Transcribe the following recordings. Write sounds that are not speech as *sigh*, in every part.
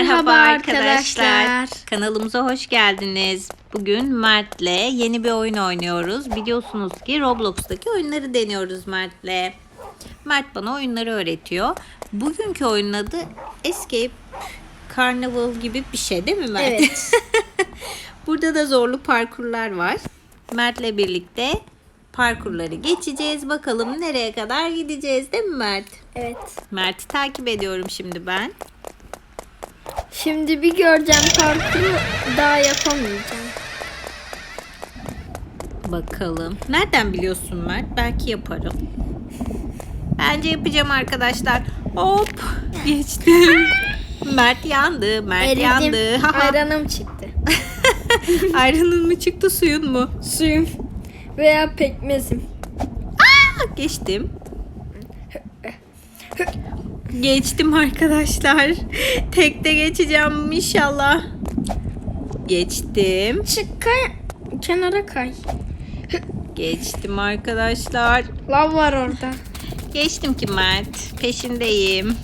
Merhaba arkadaşlar. arkadaşlar. Kanalımıza hoş geldiniz. Bugün Mert'le yeni bir oyun oynuyoruz. Biliyorsunuz ki Roblox'taki oyunları deniyoruz Mert'le. Mert bana oyunları öğretiyor. Bugünkü oyunun adı Escape Carnival gibi bir şey değil mi Mert? Evet. *laughs* Burada da zorlu parkurlar var. Mert'le birlikte parkurları geçeceğiz. Bakalım nereye kadar gideceğiz değil mi Mert? Evet. Mert'i takip ediyorum şimdi ben. Şimdi bir göreceğim parkuru daha yapamayacağım. Bakalım. Nereden biliyorsun Mert? Belki yaparım. Bence yapacağım arkadaşlar. Hop. Geçtim. *laughs* Mert yandı. Mert yandı. Eridim. Haha. Ayranım çıktı. *laughs* Ayranın mı çıktı suyun mu? Suyum veya pekmezim. Ah, Geçtim. Geçtim arkadaşlar. Tekte geçeceğim inşallah. Geçtim. Çık kay. Kenara kay. Geçtim arkadaşlar. Lav var orada. Geçtim ki Mert. Peşindeyim.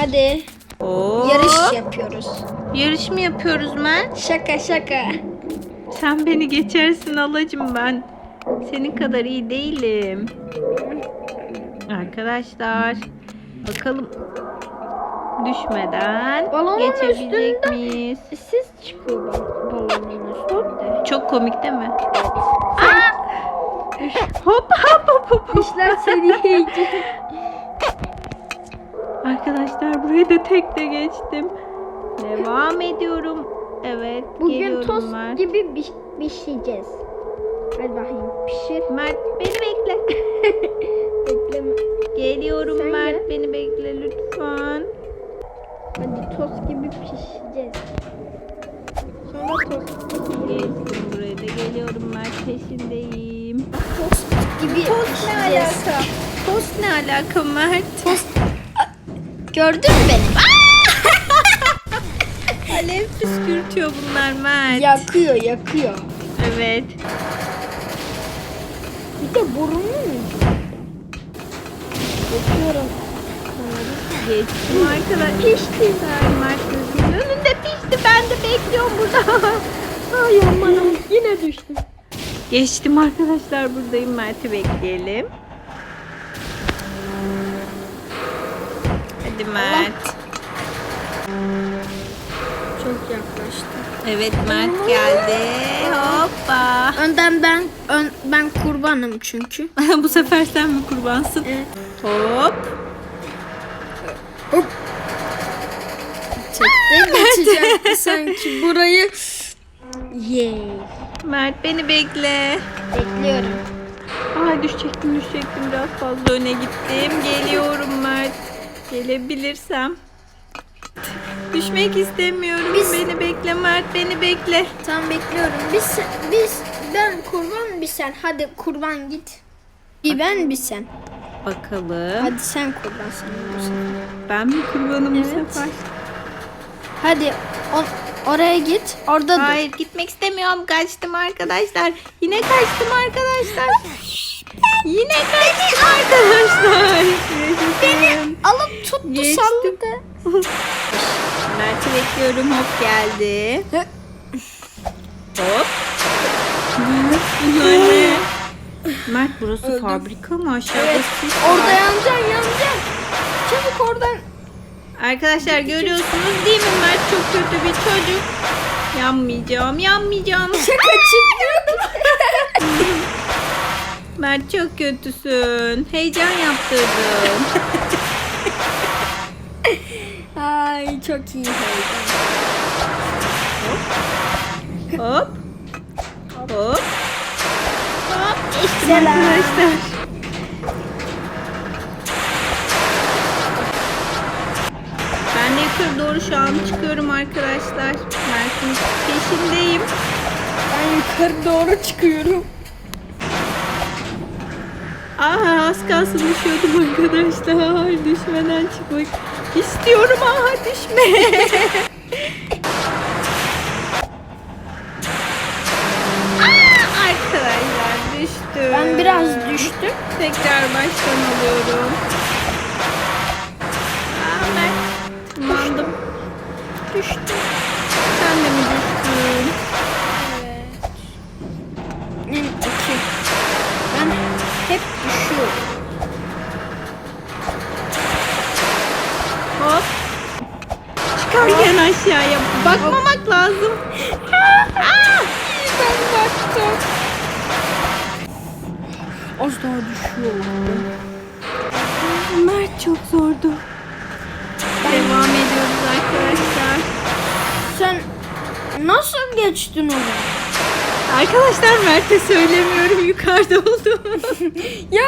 Hadi. Hop. Yarış yapıyoruz. Yarış mı yapıyoruz Mert? Şaka şaka. Sen beni geçersin alacım ben. Senin kadar iyi değilim. Arkadaşlar bakalım düşmeden Balonun geçebilecek miyiz? Siz çıkıyor bal- balonun üstünde. Çok komik değil mi? Aa! Hop hop hop hop. hop. İşler seni *laughs* yiyecek. Arkadaşlar burayı da tek de geçtim. Devam ediyorum. Evet Bugün geliyorum tost Mert. gibi piş- pişireceğiz. Hadi bakayım pişir. Mert beni bekle. *laughs* Geliyorum Sen Mert gel. beni bekle lütfen. Hadi tost gibi pişireceğiz. Sonra tost gibi. Buraya da geliyorum Mert peşindeyim. Tost gibi pişireceğiz. Tost ne alaka Mert? Gördün mü beni? *laughs* Alev püskürtüyor bunlar Mert. yakıyor yakıyor. Evet. Bir de burnu mu? Yakıyorum. Geçtim arkadaşlar. Pişti. Gözümün önünde pişti. Ben de bekliyorum burada. *laughs* Ay amanım yine düştüm. Geçtim arkadaşlar buradayım Mert'i bekleyelim. Hadi Mert. Çok yaklaştı. Evet Mert geldi. Hoppa. Önden ben ön, ben kurbanım çünkü. *laughs* Bu sefer sen mi kurbansın? Evet. Hop. Tekte *laughs* geçecekti sanki burayı. Yay. Mert beni bekle. Bekliyorum. Aa düşecektim düşecektim biraz fazla öne gittim. Geliyorum Mert. Gelebilirsem. Düşmek istemiyorum. Biz- Beni bekle Mert beni bekle. Tamam bekliyorum. Biz biz ben kurban bir sen. Hadi kurban git. Bir ben bir sen. Bakalım. Hadi sen kurban sen. bu. Ben mi kurbanım bu Evet. sefer? Hadi o- oraya git. Orada dur. Hayır gitmek istemiyorum. Kaçtım arkadaşlar. Yine kaçtım arkadaşlar. Yine kaçtım arkadaşlar. Beni Alıp tuttu Geçtim. salladı. Mert'i bekliyorum. Hop geldi. Hop. Yani. Mert burası fabrika mı aşağıda? Evet. sis Orada var. yanacaksın yanacaksın. Çabuk oradan. Arkadaşlar görüyorsunuz değil mi Mert çok kötü bir çocuk. Yanmayacağım, yanmayacağım. *laughs* Şaka çıkmıyor. *laughs* Mert çok kötüsün. Heyecan yaptırdın. *laughs* Ay çok iyi heyecan. Hop. Hop. Hop. Geçtim Selam. arkadaşlar. Ben de yukarı doğru şu an çıkıyorum arkadaşlar. Mert'in peşindeyim. Ben yukarı doğru çıkıyorum. Aha az kalsın düşüyordum arkadaşlar. Düşmeden çıkmak istiyorum. Aha düşme. *laughs* düştüm. Tekrar baştan alıyorum. Aa, ben tırmandım. düştüm. Geçtin onu? Arkadaşlar Mert'e söylemiyorum yukarıda olduğumu. *laughs* Ya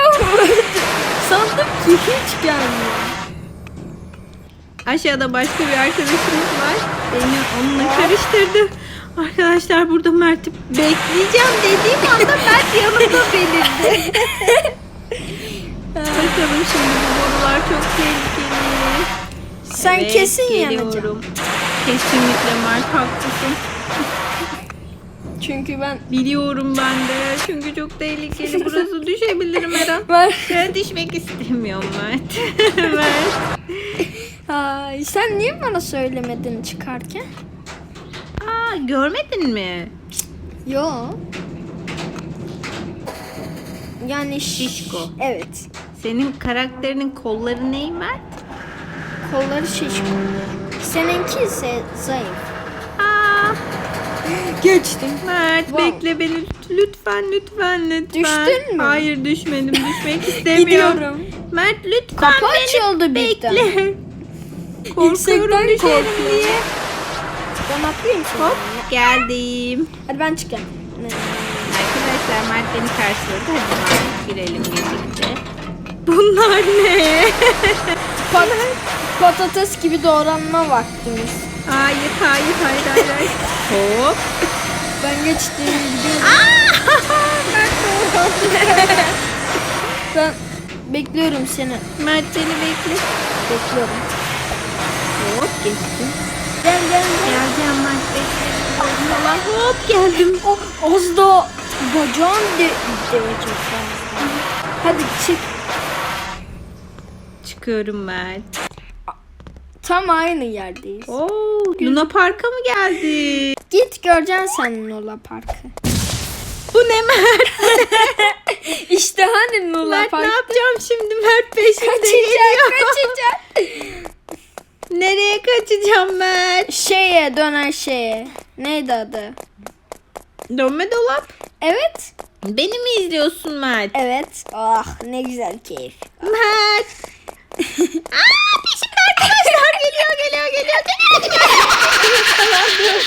sandım ki hiç gelmiyor. Aşağıda başka bir arkadaşımız var. Beni onunla karıştırdı. Arkadaşlar burada Mert'i bekleyeceğim dediğim anda Mert yanımda belirdi. *laughs* Bakalım şimdi bu borular çok tehlikeli. Sen kesin yanacaksın. Kesinlikle Mert haklısın. Çünkü ben Biliyorum ben de. Çünkü çok tehlikeli. Burası *laughs* düşebilirim her an. ben Ben düşmek istemiyorum Mert. *laughs* Mert. Ay, sen niye bana söylemedin çıkarken? Aa görmedin mi? Yo. Yani Şişko. Evet. Senin karakterinin kolları ney Mert? Kolları şişko. Seninki ise zayıf. Geçtim. Mert Wow. bekle beni lütfen lütfen lütfen. Düştün mü? Hayır düşmedim düşmek *laughs* istemiyorum. Gidiyorum. Mert lütfen Kapı beni açıldı birden. bekle. Korkuyorum Yüksekten düşerim korkuyorum. diye. Ben atlayayım seni. Hop geldim. Hadi ben çıkayım. Arkadaşlar Mert beni karşıladı. Hadi Mert girelim birlikte. Bunlar ne? *laughs* Pat patates gibi doğranma vaktimiz. Hayır hayır hayır hayır. hayır. *laughs* Hop. Ben geçtiğim gidiyorum. *laughs* ben bekliyorum seni. Mert beni bekle. Bekliyorum. Hop geçtim. Gel gel gel. Geleceğim Mert bekle. Allah hop geldim. O, az da bacağın de değecek. Hadi çık. Çıkıyorum Mert. Tam aynı yerdeyiz. Oo, Luna Park'a mı geldi? Git göreceksin sen Luna Park'ı. Bu ne Mert? *laughs* İşte hani Luna Mert Park. ne yapacağım şimdi? Mert peşimde Kaçacak geliyor. kaçacak. *laughs* Nereye kaçacağım Mert? Şeye dönen şeye. Neydi adı? Dönme dolap. Evet. Beni mi izliyorsun Mert? Evet. Ah ne güzel keyif. Mert. *laughs* Aa arkadaşlar geliyor geliyor geliyor geliyor.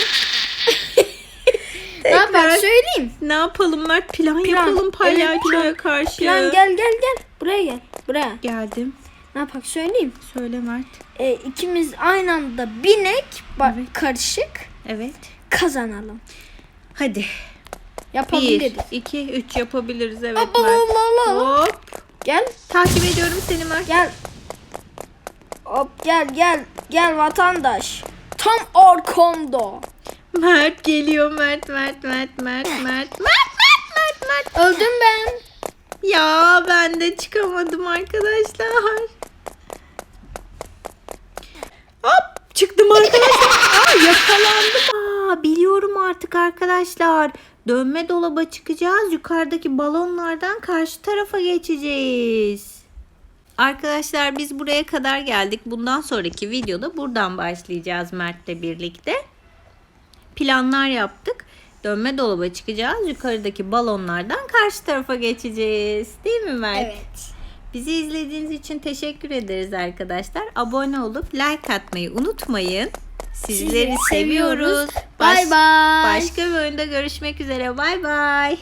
Ne yapalım söyleyeyim. Ne yapalım Mert? Plan, Plan. yapalım palyaçoya Evet, karşı. Plan gel gel gel. Buraya gel. Buraya. Geldim. Ne yapak söyleyeyim. Söyle Mert. E, ikimiz aynı anda binek bak karışık Evet. kazanalım. Hadi. Bir, Yapabiliriz. iki, üç yapabiliriz evet Mert. Hop. Gel Takip ediyorum seni Mert. gel. Hop gel gel gel vatandaş. Tam arkamda. Mert geliyor Mert Mert Mert Mert Mert Mert Mert Mert Mert. Öldüm ben. Ya ben de çıkamadım arkadaşlar. Hop çıktım arkadaşlar. Aa yakalandım. Aa biliyorum artık arkadaşlar. Dönme dolaba çıkacağız. Yukarıdaki balonlardan karşı tarafa geçeceğiz. Arkadaşlar biz buraya kadar geldik. Bundan sonraki videoda buradan başlayacağız Mert'le birlikte. Planlar yaptık. Dönme dolaba çıkacağız. Yukarıdaki balonlardan karşı tarafa geçeceğiz. Değil mi Mert? Evet. Bizi izlediğiniz için teşekkür ederiz arkadaşlar. Abone olup like atmayı unutmayın. Sizleri Sizleri seviyoruz. Baş- Bay bay. Başka bir oyunda görüşmek üzere. Bay bay.